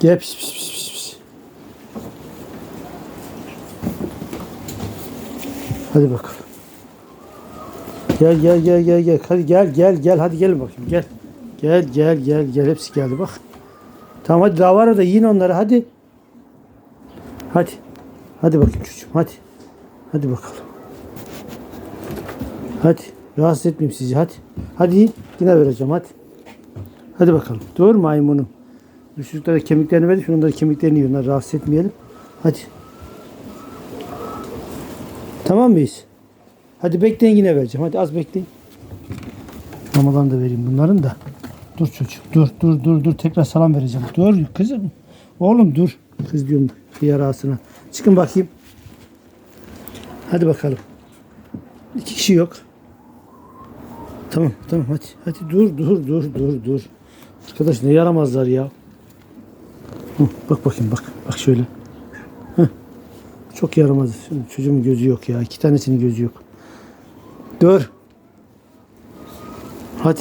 Gel pis pis pis pis. pis. Hadi bakalım. Gel gel gel gel gel. Hadi gel gel gel. Hadi gelin bakayım gel. Gel gel gel gel. Hepsi geldi bak. Tamam hadi daha var orada yiyin onları hadi. Hadi. Hadi bakayım çocuğum hadi. Hadi bakalım. Hadi. Rahatsız etmeyeyim sizi hadi. Hadi. Yine vereceğim hadi. Hadi bakalım. Dur maymunum. Çocuklara kemiklerini ver. Şunun da kemiklerini. Onları rahatsız etmeyelim. Hadi. Tamam mıyız? Hadi bekleyin yine vereceğim. Hadi az bekleyin. Mamadan da vereyim bunların da. Dur çocuğum. Dur dur dur dur. Tekrar salam vereceğim. Dur kızım. Oğlum dur. Kız diyorum yarasına. Çıkın bakayım. Hadi bakalım. İki kişi yok. Tamam tamam hadi. Hadi dur dur dur dur dur. Arkadaş ne yaramazlar ya. Bak bakayım bak. Bak şöyle. Heh. Çok yaramaz. Çocuğumun gözü yok ya. İki tanesinin gözü yok. Dur. Hadi.